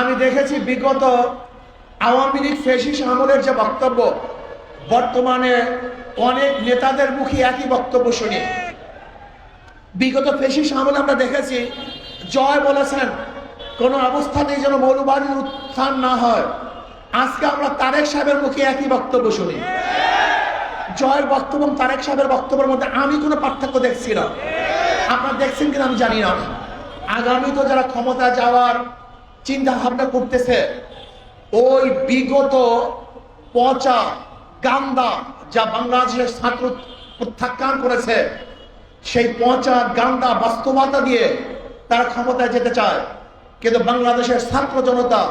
আমি দেখেছি বিগত আওয়ামী লীগ ফেসিস আমলের যে বক্তব্য, বর্তমানে অনেক নেতাদের মুখে একই বক্তব্য শুনি। বিগত ফেসিস আমলে আমরা দেখেছি, জয় বলেছেন কোনো অবস্থাতেই যেন মৌলবাদীর উত্থান না হয়। আজকে আমরা তারেক সাহেবের মুখে একই বক্তব্য শুনি। জয়ের বক্তব্য তারেক সাহেবের বক্তব্যের মধ্যে আমি কোনো পার্থক্য দেখছি না। আপনারা দেখছেন কিনা আমি জানি না। আগামী তো যারা ক্ষমতা যাওয়ার চিন্তা ভাবনা করতেছে। ওই বিগত পচা গান্দা যা বাংলাদেশের ছাত্র প্রত্যাখ্যান করেছে, সেই পচা গান্দা বাস্তবতা দিয়ে তারা ক্ষমতায় যেতে চায়। কিন্তু বাংলাদেশের ছাত্র জনতা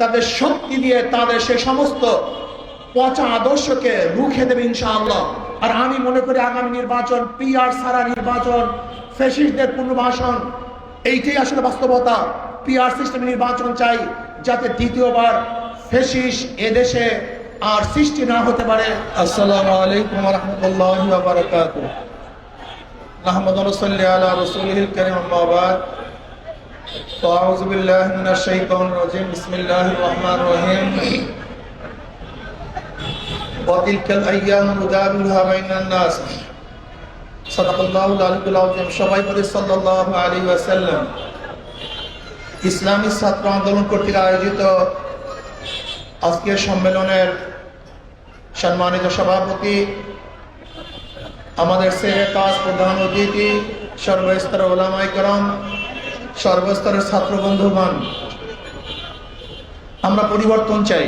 তাদের শক্তি দিয়ে তাদের সেই সমস্ত পচা আদর্শকে রুখে দেবে ইনশাআল্লাহ। আর আমি মনে করি আগামী নির্বাচন পিআর সারা নির্বাচন ফেসিসদের পুনর্বাসন, এইটাই আসলে বাস্তবতা। পিআর সিস্টেম নির্বাচন চাই যাতে দ্বিতীয়বার ফেসিস এদেশে আর সৃষ্টি না হতে পারে আসসালামু আলাইকুম রহমতুল্লাহ বারকাত نحمد ونصلي على رسوله الكريم أما بعد فأعوذ بالله من الشيطان الرجيم بسم الله الرحمن الرحيم وتلك الأيام نداولها بين الناس صدق الله العلي العظيم সবাই বলে সাল্লাল্লাহু আলাইহি ওয়াসাল্লাম ইসলামী ছাত্র আন্দোলন কর্তৃক আয়োজিত আজকের সম্মেলনের সম্মানিত সভাপতি, আমাদের সেরে কাজ প্রধান অতিথি, সর্বস্তরের ওলামাই করম, সর্বস্তরের ছাত্র বন্ধুগণ। আমরা পরিবর্তন চাই,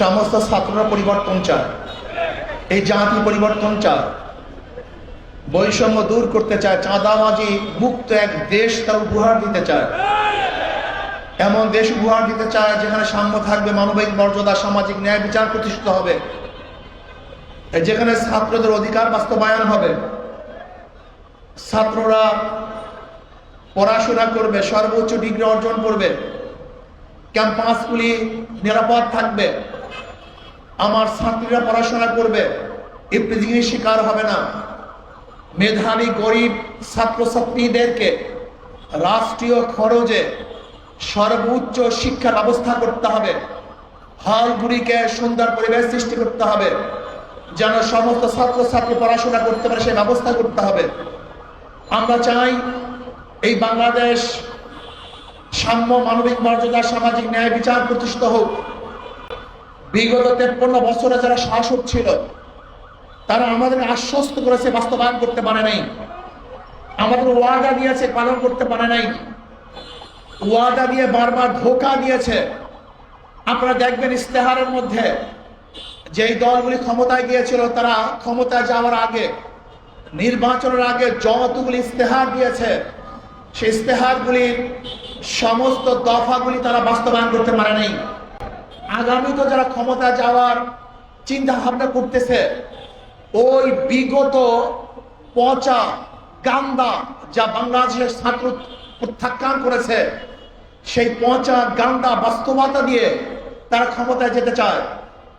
সমস্ত ছাত্ররা পরিবর্তন চায়, এই জাতি পরিবর্তন চায়। বৈষম্য দূর করতে চায়, চাঁদাবাজি মুক্ত এক দেশ তার উপহার দিতে চায়। এমন দেশ উপহার দিতে চায় যেখানে সাম্য থাকবে, মানবিক মর্যাদা, সামাজিক ন্যায় বিচার প্রতিষ্ঠিত হবে। যেখানে ছাত্রদের অধিকার বাস্তবায়ন হবে। ছাত্ররা পড়াশোনা করবে, সর্বোচ্চ ডিগ্রি অর্জন করবে। ক্যাম্পাসগুলি নিরাপদ থাকবে। আমার ছাত্রীরা পড়াশোনা করবে। ইপ্রিজিংয়ের শিকার হবে না। মেধাবী গরিব ছাত্রছাত্রীদেরকে রাষ্ট্রীয় খরচে সর্বোচ্চ শিক্ষা ব্যবস্থা করতে হবে। হলগুলিকে সুন্দর পরিবেশ সৃষ্টি করতে হবে। যেন সমস্ত ছাত্রছাত্রী পড়াশোনা করতে পারে সে ব্যবস্থা করতে হবে। আমরা চাই এই বাংলাদেশ সাম্য মানবিক মর্যাদা, সামাজিক ন্যায় বিচার প্রতিষ্ঠিত হোক। বিগত তেপ্পন্ন বছরে যারা শাসক ছিল, তারা আমাদের আশ্বস্ত করেছে, বাস্তবায়ন করতে পারে নাই। আমাদের ওয়াদা দিয়েছে, পালন করতে পারে নাই। ওয়াদা দিয়ে বারবার ধোকা দিয়েছে। আপনারা দেখবেন ইস্তেহারের মধ্যে যেই দলগুলি ক্ষমতায় গিয়েছিল, তারা ক্ষমতায় যাওয়ার আগে, নির্বাচনের আগে যতগুলি ইস্তেহার দিয়েছে, সেই ইস্তেহারগুলির সমস্ত দফাগুলি তারা বাস্তবায়ন করতে পারে নাই। আগামী তো যারা ক্ষমতা যাওয়ার চিন্তা ভাবনা করতেছে, ওই বিগত পচা গান্দা, যা বাংলাদেশের ছাত্র প্রত্যাখ্যান করেছে। সেই পচা গান্দা বাস্তবতা দিয়ে তারা ক্ষমতায় যেতে চায়।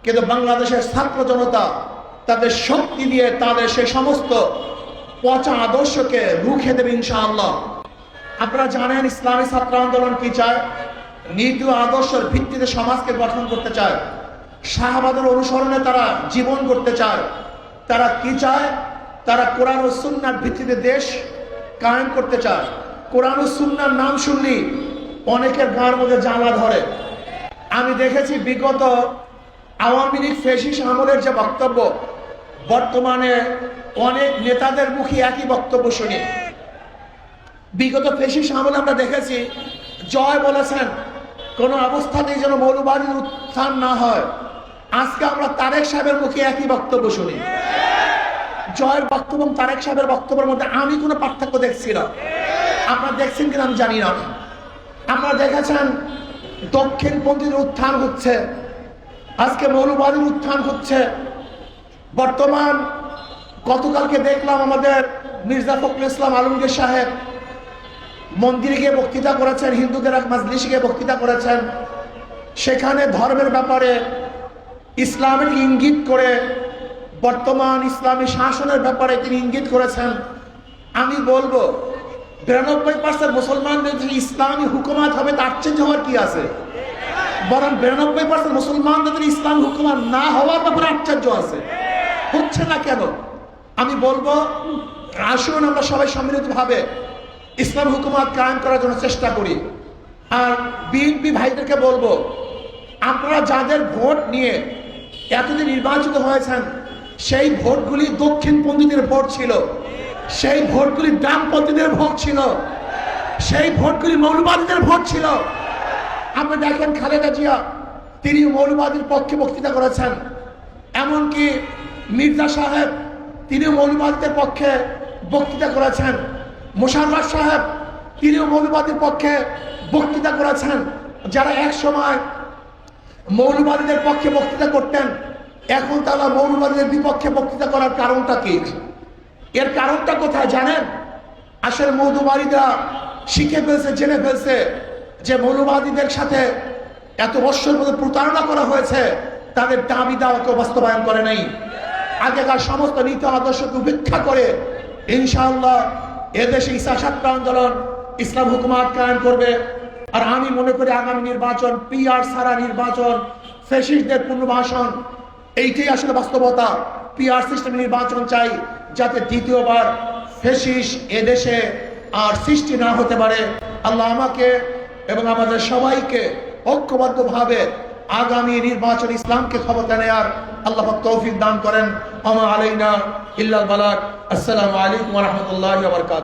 কিন্তু বাংলাদেশের ছাত্র জনতা তাদের শক্তি দিয়ে তাদের সেই সমস্ত পচা আদর্শকে রুখে দেবে ইনশাআল্লাহ। আপনারা জানেন ইসলামী ছাত্র আন্দোলন কি চায়? নীতি আদর্শের ভিত্তিতে সমাজকে গঠন করতে চায়। শাহবাদের অনুসরণে তারা জীবন করতে চায়। তারা কি চায়? তারা কোরআন ও সুন্নার ভিত্তিতে দেশ কায়েম করতে চায়। কোরআন সুন্নার নাম শুনলি, অনেকের গাঁর মধ্যে জ্বালা ধরে। আমি দেখেছি বিগত আওয়ামী লীগ ফেসিস আমলের যে বক্তব্য, বর্তমানে অনেক নেতাদের মুখে একই বক্তব্য শুনি। বিগত ফেসিস আমলে আমরা দেখেছি, জয় বলেছেন, কোনো অবস্থাতেই যেন মৌলবাদীর উত্থান না হয়। আজকে আমরা তারেক সাহেবের মুখে একই বক্তব্য শুনি। জয়ের বক্তব্য তারেক সাহেবের বক্তব্যের মধ্যে আমি কোনো পার্থক্য দেখছি না। আপনারা দেখছেন কিনা আমি জানি না। আপনারা দেখেছেন দক্ষিণপন্থীদের উত্থান হচ্ছে, আজকে মৌলবাদীর উত্থান হচ্ছে। বর্তমান গতকালকে দেখলাম আমাদের মির্জা ফখরুল ইসলাম আলমগীর সাহেব মন্দিরে গিয়ে বক্তৃতা করেছেন, হিন্দুদের এক মাজলিসে গিয়ে বক্তৃতা করেছেন। সেখানে ধর্মের ব্যাপারে ইসলামের ইঙ্গিত করে, বর্তমান ইসলামী শাসনের ব্যাপারে তিনি ইঙ্গিত করেছেন। আমি বলব বিরানব্বই পার্সেন্ট মুসলমানদের যে ইসলামী হুকুমাত হবে, তার চেঞ্জ হওয়ার কি আছে? বরং বিরানব্বই পার্সেন্ট মুসলমানদের ইসলাম হুকুমান না হওয়ার ব্যাপারে আশ্চর্য আছে। হচ্ছে না কেন? আমি বলব, আসুন আমরা সবাই সম্মিলিতভাবে ইসলাম হুকুমাত কায়েম করার জন্য চেষ্টা করি। আর বিএনপি ভাইদেরকে বলব, আপনারা যাদের ভোট নিয়ে এতদিন নির্বাচিত হয়েছেন, সেই ভোটগুলি দক্ষিণপন্থীদের ভোট ছিল। সেই ভোটগুলি ডানপন্থীদের ভোট ছিল। সেই ভোটগুলি মৌলবাদীদের ভোট ছিল। আপনি দেখেন খালেদা জিয়া, তিনি মৌলবাদীর পক্ষে বক্তৃতা করেছেন। এমনকি মির্জা সাহেব তিনি মৌলবাদীদের পক্ষে বক্তৃতা করেছেন। মোশাররফ সাহেব, তিনিও মৌলবাদীর পক্ষে বক্তৃতা করেছেন। যারা এক সময় মৌলবাদীদের পক্ষে বক্তৃতা করতেন, এখন তারা মৌলবাদীদের বিপক্ষে বক্তৃতা করার কারণটা কি? এর কারণটা কোথায় জানেন? আসলে মৌলবাদীরা শিখে ফেলছে, জেনে ফেলছে যে মৌলবাদীদের সাথে এত বৎসর মধ্যে প্রতারণা করা হয়েছে, তাদের দাবি দাওয়াকে বাস্তবায়ন করে নাই। আগেকার সমস্ত নীতি আদর্শকে উপেক্ষা করে ইনশাআল্লাহ এদেশে ইসা সাতটা আন্দোলন, ইসলাম হুকুমাত কায়েম করবে। আর আমি মনে করি আগামী নির্বাচন, পিআর সারা নির্বাচন ফেসিস্টদের পুনর্বাসন, এইটাই আসলে বাস্তবতা। পিআর সিস্টেম নির্বাচন চাই যাতে দ্বিতীয়বার ফেসিস এদেশে আর সৃষ্টি না হতে পারে। আল্লাহ আমাকে এবং আমাদের সবাইকে ঐক্যবদ্ধভাবে আগামী নির্বাচন ইসলামকে ক্ষমতা নেয়ার আল্লাহ তৌফিক দান করেন। আমা আলাইনা ইল্লাল বালাক। আসসালামু আলাইকুম রাহমাতুল্লাহি ওয়া বারাকাতুহু।